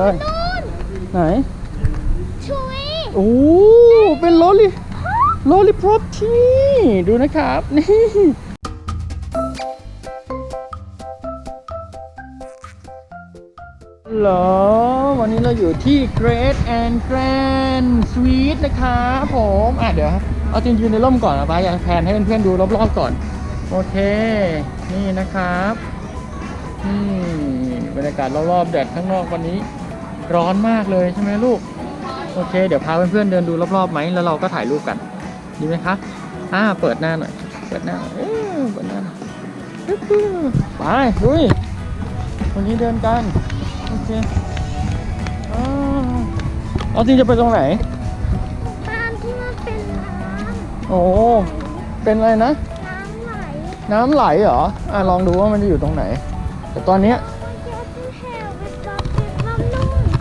เอ้ยนู่นไหนชุยโอ้เป็นโลลิโลลิพรอพที่นี่ดูนะครับนี่เหรอวันนี้เราอยู่ที่ Great and Grand Suite นะครับผมอะเดี๋ยวเอาจริงยืนในร่มก่อนนะป้าอยากแพนให้เพื่อนๆดูรอบๆก่อน โอเค นี่นะครับนี่บรรยากาศรอบๆแดดข้างนอกวันนี้ ร้อนมากเลยใช่ไหมลูก โอเค เดี๋ยวพาเพื่อนๆเดินดูรอบๆไหมแล้วเราก็ถ่ายรูปกัน ดีไหมคะอ่าเปิดหน้าหน่อย เปิดหน้าหน่อยเออเปิดหน้าหน่อยปึ๊บปึ๊บไปลุยวันนี้เดินกัน โอเคอ่าเอาจริงจะไปตรงไหนตามที่มันเป็นน้ำโอ้ เป็นอะไรนะ น้ำไหล น้ำไหลเหรอ อะลองดูว่ามันจะอยู่ตรงไหน แต่ตอนเนี้ย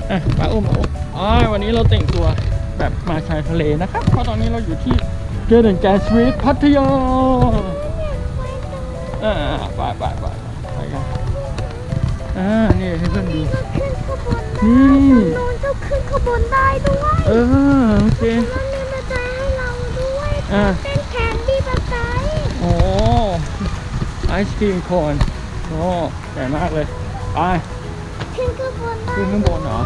อะป้าอุ้มป้าอุ้มอ๋อวันนี้เราแต่งตัวแบบมาชายทะเลนะครับ เพราะตอนนี้เราอยู่ที่เกเดนแกสวีทพัทยาอ่าไปไปไปไปกันอ่านี่ให้เพื่อนดูนขึ้นขบวนนี่นู้นจะขึ้นขบวนได้ด้วยเออโอเคมันมีบันไดให้เราด้วยอ่าเป็นแคนดี้บันไดโอ้ไอศครีมโคนโอ้ใหญ่มากเลยไป ขึ้นข้างบนเหรอ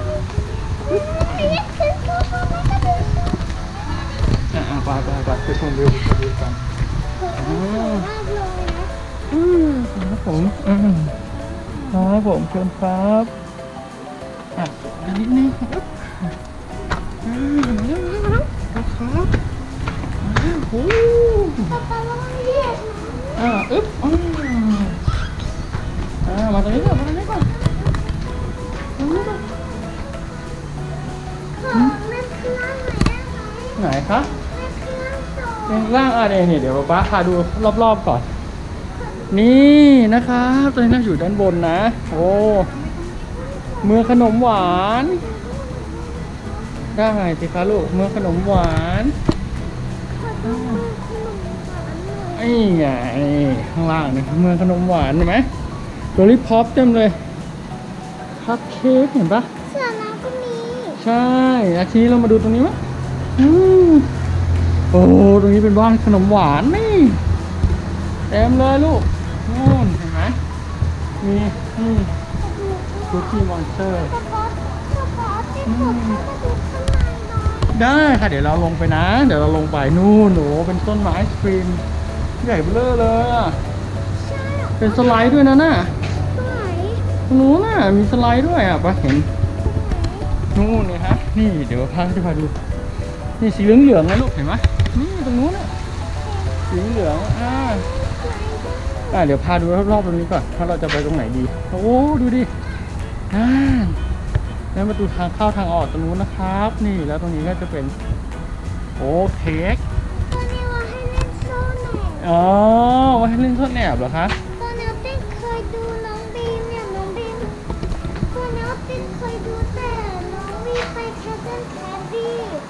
อันนี้ขึ้นขบวนไม่ได้อ่าไปไปไปไปชมวิวชมวิวกันสวยมากเลยนะอืมครับผมอืมครับผมเชิญครับอะอันนี้นี่ครับอืมครับครับโอ้าป๊าระวังเหยียนะอ่า อึ๊บอ่าอ่ามาตรงนี้ก่อน รื่องโซข้างล่างอะเนี่ยเนี่ยเดี๋ยวป๊าพาดูรอบๆก่อน นี่นะครับตอนนี้เราอยู่ด้านบนนะ โอ้เมืองขนมหวาน ได้สิคะลูกเมืองขนมหวานขอดูขนมหวานหน่อยไอ้ไงข้างล่างนี่เมืองขนมหวานเห็นไหมโรลลี่พอปเต็มเลยคัพเค้กเห็นปะเสือน้ำก็มี ใช่แล้วทีนี้เรามาดูตรงนี้มั้ยอืม โอ้ตรงนี้เป็นบ้านขนมหวานนี่เต็มเลยลูกนู่นเห็นไหมมีนี่คุกกี้มอนสเตอร์ได้ค่ะเดี๋ยวเราลงไปนะ เดี๋ยวเราลงไปนู่นหนูเป็นต้นไม้ไอศครีมใหญ่เบ้อเลยอะเป็นสไลด์ด้วยนะน่ะตรงไหนตรงนู้นน่ะมีสไลด์ด้วยอะปะเห็นนู่นนี่ฮะนี่เดี๋ยวพาจะพาดู นี่สีเหลืองเหลืองๆนะลูกเห็นไหมนี่ตรงนู้นน่ะสีเหลืองๆอ่าอ่าเดี๋ยวพาดูรอบๆตรงนี้ก่อนถ้าเราจะไปตรงไหนดีโอ้ดูดิอ่าแล้วประตูทางเข้าทางออกตรงนู้นนะครับ นี่แล้วตรงนี้ก็จะเป็นโอ้เค้กวันนี้ว่าให้เล่นโซ่หน่อยอ๋อไว้ให้เล่นซ่อนแอบเหรอคะ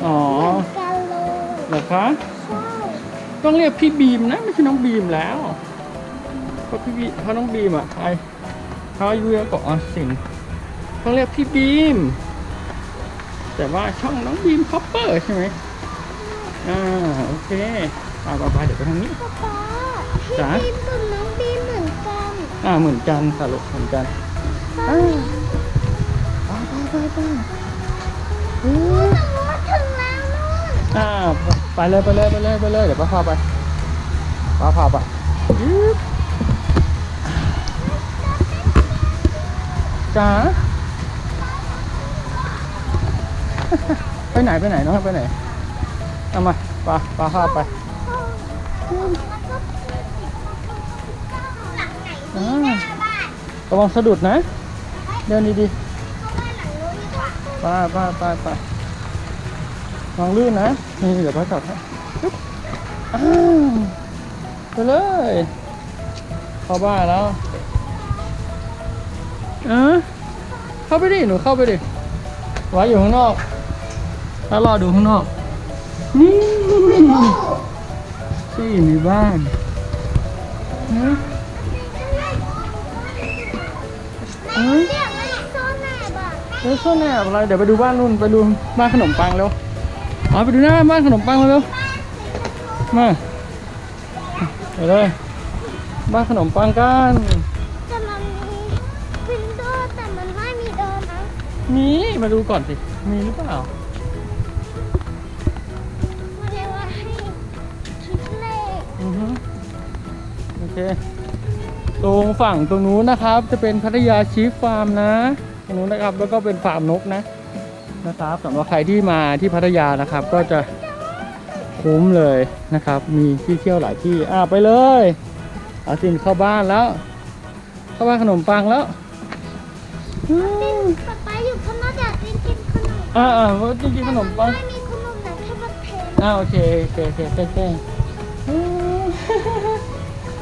อ๋อเหมือนกันเลยเหรอคะใช่ต้องเรียกพี่บีมนะไม่ใช่น้องบีมแล้วเพราะพี่บีเพราะน้องบีมอะใครเขาอายุเยอะกว่าออสสิงต้องเรียกพี่บีม แต่ว่าช่องน้องบีมคอปเปอร์ใช่ไหมอ่าโอเคไปไปไปเดี๋ยวไปทางนี้ ป๊าป๊าพี่จ๋า บีมกับน้องบีมเหมือนกันอ่าเหมือนกันค่ะลูกเหมือนกันป๊าอ่าไปไปไปไปหนูว่าถึงแล้วนู่น อ่าไปเลยไปเลยไปเลยไปเลยเดี๋ยวป้าพาไปป้าพาไปจ๋าไปไหนไปไหนน้องไปไหนเอามาปาปาพาไประวังสะดุดนะ เดินดีๆไปไปไปไประวังลื่นนะ นี่เดี๋ยวป้าจอดให้ปึ๊บอ้าวไปเลยเข้าบ้านแล้วเออเข้าไปดิ หนูเข้าไปดิไว้อยู่ข้างนอก แล้วรอดูข้างนอก นี่ที่มีบ้านนะเอ้ยเรียกว่าโซนแหนบอะเดี๋ยวช่วงหน้าอะไร เดี๋ยวไปดูบ้านนู่น ไปดูบ้านขนมปังเร็ว อ๋อไปดูหน้าบ้านขนมปังเร็วมาไปเลยบ้านขนมปังกันแต่มันมีวินโดว์แต่มันไม่มีเดินนะมีมาดูก่อนสิมีหรือเปล่ามันเรียกว่าให้คิดเลขอือฮึโอเคตรงฝั่งตรงนู้นนะครับ จะเป็นพัทยาชีฟฟาร์มนะตรงนู้นนะครับแล้วก็เป็นฟาร์มนกนะ นะครับสำหรับใครที่มาที่พัทยานะครับ ก็จะคุ้มเลยนะครับ มีที่เที่ยวหลายที่อ่าไปเลยอาสินเข้าบ้านแล้ว เข้าบ้านขนมปังแล้วอืมป๊าป๊าอยู่ข้างนอกอยากกินกินขนมอ่าอ่าจริงๆขนมปังไม่มีขนมนะแค่บัตเทนอ่าโอเคโอเคโอเคแกล้งๆอืม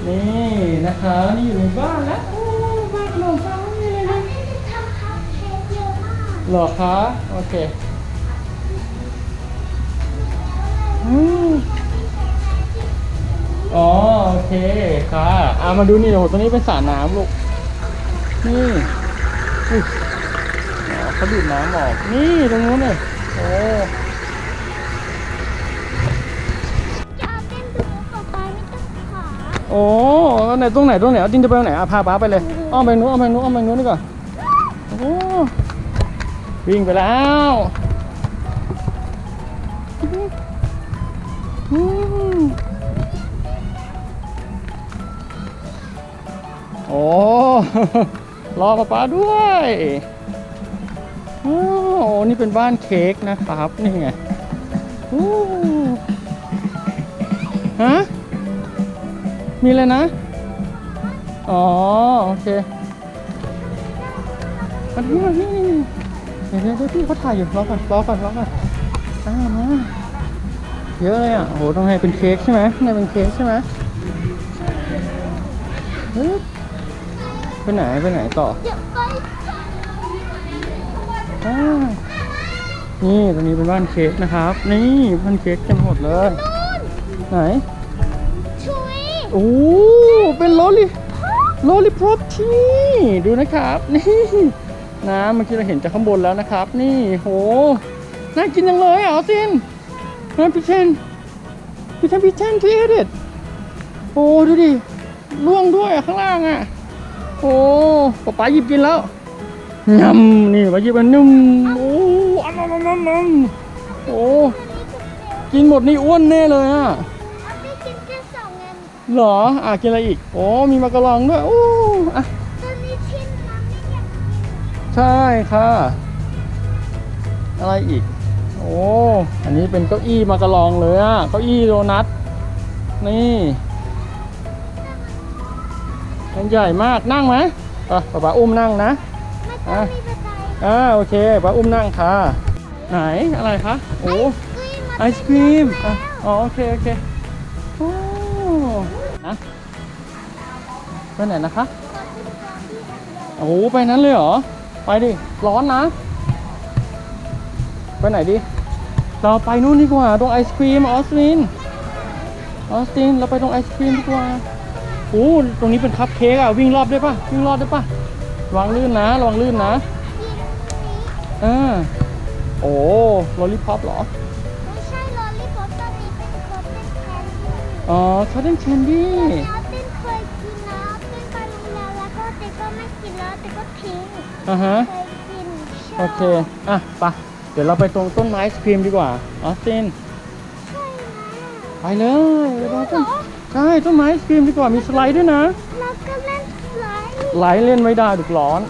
นี่นะคะนี่อยู่ในบ้านแล้วโอ้บ้านขนมปัง หรอคะ โอเคอ๋อโอเคค่ะอ่ามาดูนี่โอ้โหตรงนี้เป็นสระน้ำลูก นี่อุ๊ยอ๋อเขาดูดน้ำออก นี่ตรงนู้นเลยโอ้จะเอาเต้นดูป๊าป๊าไม่ต้องขาโอ้ไหนตรงไหนตรงไหนเอาจริงจะไปตรงไหนอะพาป้าไปเลยอ้อมไปนู้นอ้อมไปนู้นอ้อมไปนู้นดีกว่าโอ้ วิ่งไปแล้วโอ้รอป้าป้าด้วยโอ้นี่เป็นบ้านเค้กนะครับ นี่ไงฮะ มีเลยนะ อ๋อ โอเคมาที่มาที่นี่ เดี๋ยวเดี๋ยวเดี๋ยวพี่เขาถ่ายอยู่รอก่อนรอก่อนรอก่อนอ้าวมาเยอะเลยอะโอ้โหต้องให้เป็นเค้กใช่ไหมข้างในเป็นเค้กใช่ไหมฮึบไปไหนไปไหนต่อเดี๋ยวไปอ่านี่ตรงนี้เป็นบ้านเค้กนะครับ นี่บ้านเค้กเต็มหมดเลยนู่นไหนชุยโอ้เป็นลอลิลอลิพอปที่ดูนะครับนี่ น้ำเมื่อกี้เราเห็นจากข้างบนแล้วนะครับ นี่โหน่ากินจังเลยอะออสซินนะพี่เชนพี่เชนพี่เชนที่เอเดดโอ้ดูดิล่วงด้วยอะข้างล่างอะโอ้ป๊าป๋าหยิบกินแล้วยำนี่ป๊าหยิบมันนุ่มโอ้อันนั้นอันนั้นอันนั้นโอ้กินหมดนี่อ้วนแน่เลยอะเอาไปกินแค่สองเงินเหรออะกินอะไรอีก โอ้มีมากระลองด้วยโอ้อะ ใช่ค่ะ อะไรอีก โอ้ อันนี้เป็นเก้าอี้มากระลองเลยอะเก้าอี้โดนัท นี่มันใหญ่มาก นั่งไหมอะป๊าป๊าอุ้มนั่งนะไม่ต้องมีบันไดอ่าโอเคป๊าอุ้มนั่งค่ะ ไหน อะไรคะ โอ้ ไอศครีมอะอ๋อ โอเค โอเค โอ้นะไปไหนนะคะ โอ้โหไปนั้นเลยเหรอ ไปดิ ร้อนนะ ไปไหนดิ เราไปนู่นดีกว่า ตรงไอศครีมออสติน ออสติน เราไปตรงไอศครีมดีกว่าโอ้ตรงนี้เป็นคัพเค้กอะวิ่งรอบได้ปะวิ่งรอบได้ปะระวังลื่นนะระวังลื่นนะอ่าโอ้ลอลลี่พ็อปเหรอ ไม่ใช่ลอลลี่ป๊อปตอนนี้เป็นคอตเต้นแคนดี้อ๋อคาร์เดนแคนดี้ ไม่กินแล้วเต้นก็ทิ้งอ่าฮะ เคยกินชบโอเค อะไปะเดี๋ยวเราไปตรงต้นไม้ไอศครีมดีกว่า ออสติน ใช่ไหมไปเลยไปตรงต้นใช่ต้นไม้ไอศครีมดีกว่า มีสไลด์ด้วยนะแล้วก็เล่นสไลด์ ไหลเล่นไม่ได้ดุกร้อน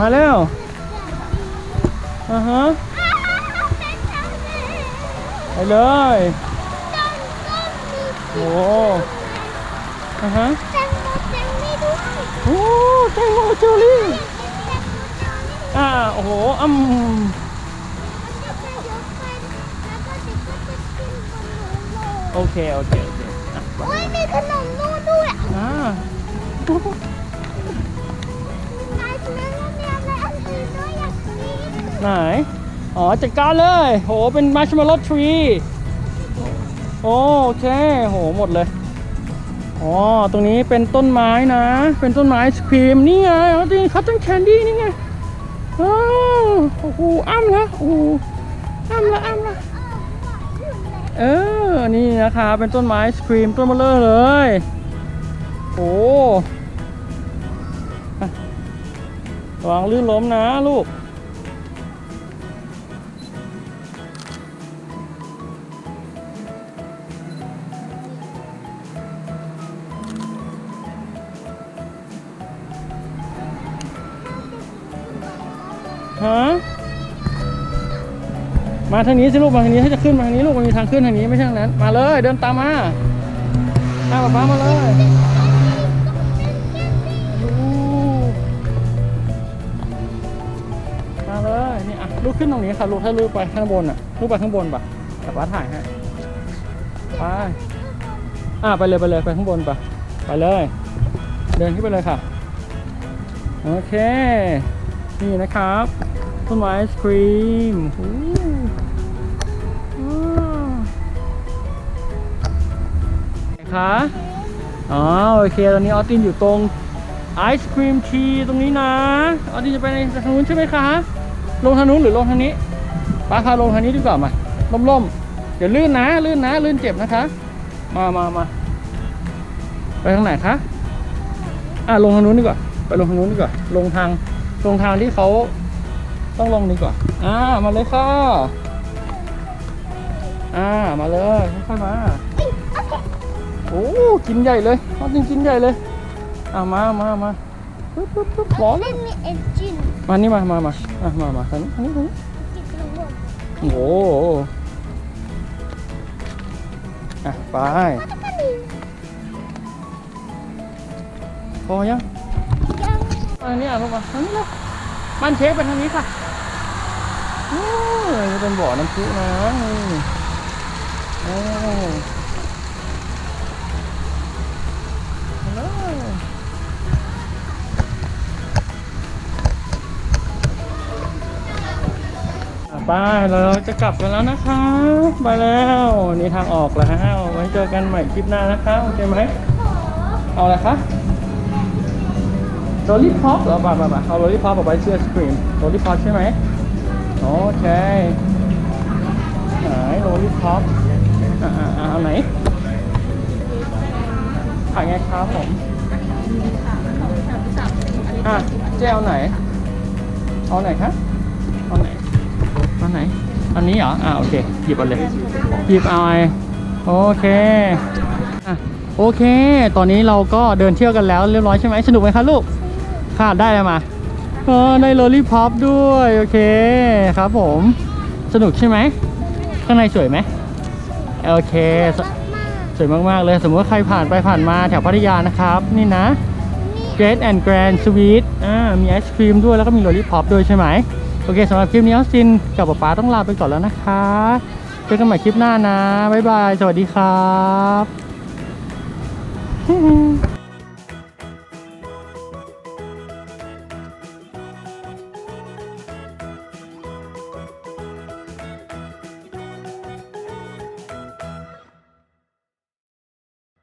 มาแล้วอ่าฮะเต้นจังเลยไปเลยจังก็มีโอ้อ่าฮะ แตงโมแตงนี่ด้วย โอ้แตงโมเจอรี่อ่าโอ้โหอืมจะไปยกไปแล้วก็เด็กก็จะขึ้นบนหัวโลโอเค โอเค โอเคอะโอ้ยมีขนมนู่นด้วยอ่านายซื้อแล้วมีอะไรอันอื่นด้วยอยากกินไหน อ๋อจัดการเลย โห เป็นมาร์ชเมลโล่ทรี โอเค โห หมดเลย อ๋อ ตรงนี้เป็นต้นไม้นะ เป็นต้นไม้ครีมนี่ไงอ๋อจริงคัตตันแคนดี้นี่ไงโอ้าวโอ้โหอ้ำละโอ้โหอ้ำละอ้ำละเออ นี่นะคะเป็นต้นไม้สครีมต้นเบลเลอร์เลย โอ้ระวังลื่นล้มนะลูก มาทางนี้สิลูกมาทางนี้ถ้าจะขึ้นมาทางนี้ลูกมันมีทางขึ้นทางนี้ไม่ใช่ทางนั้น มาเลย เดินตามมาตามป๊ามาเลยมาเลยนี่อะลูกขึ้นตรงนี้ค่ะลูกถ้าลูกไปข้างบนอะลูกไปข้างบนปะแต่ป๊าถ่ายให้ไปอะไปเลยไปเลยไปข้างบนปะไปเลย เดินขึ้นไปเลยค่ะโอเค นี่นะครับต้นไม้ไอศครีม คะอ๋อโอเคตอนนี้ออตินอยู่ตรงไอศครีมทีตรงนี้นะออตินจะไปในทางนู้นใช่ไหมคะ ลงทางนู้นหรือลงทางนี้ป้าพาลงทางนี้ดีกว่ามาล่มๆเดี๋ยวลื่นนะลื่นนะลื่นเจ็บนะคะ มามามาไปทางไหนคะอะลงทางนู้นดีกว่าไปลงทางนู้นดีกว่าลงทางลงทางที่เขาต้องลงดีกว่าอ่ามาเลยค่ะอ่ามาเลยค่อยๆมา โอ้กินใหญ่เลยมาจริงกินใหญ่เลยอะมามามาปึ๊บปึ๊บปึ๊บร้อนเล่มีเอนจินมานี่มามามาอะมามาทางนี้ทางนี้ทางนี้โอ้โหอะไปพอยังยังมาทางนี้อะลงมาทางนี้เลยมันเช็คไปทางนี้ค่ะโอ้ยนี่เป็นบ่อน้ำพุนะ ไปเราจะกลับกันแล้วนะคะไปแล้วนี่ทางออกแล้วไว้เจอกันใหม่คลิปหน้านะคะโอเคไหมเอาอะไรคะโรลี่พอปเหรอบ่าบ่าบ่าเอาโรลี่พอปกับไบเชียร์สครีมโรลี่พอปใช่ไหมโอเคไหนโรลี่พอปอ่าอ่าอ่าเอาไหนขายไงครับผมอะเจ๊เอาไหนเอาไหนคะ ไหน อันนี้เหรอ อ่าโอเค หยิบเอาเลย หยิบเอาไอโอเคอะโอเค ตอนนี้เราก็เดินเที่ยวกันแล้วเรียบร้อยใช่ไหมสนุกไหมคะลูกค่ะได้อะไรมาเออได้โรลลี่พอปด้วย โอเคครับผม สนุกใช่ไหม ข้างในสวยไหมโอเคสมากสวยมากๆเลย สมมติว่าใครผ่านไปผ่านมาแถวพัทยานะครับ นี่นะๆนี่ Great and Grand Sweet อ่ามีไอศครีมด้วยแล้วก็มีโรลลี่พอปด้วยใช่ไหมโอเคสำหรับคลิปนี้ออสซินกับป๊าป๊าต้องลาไปก่อนแล้วนะคะเจอกันใหม่คลิปหน้านะบ๊ายบาย สวัสดีครับ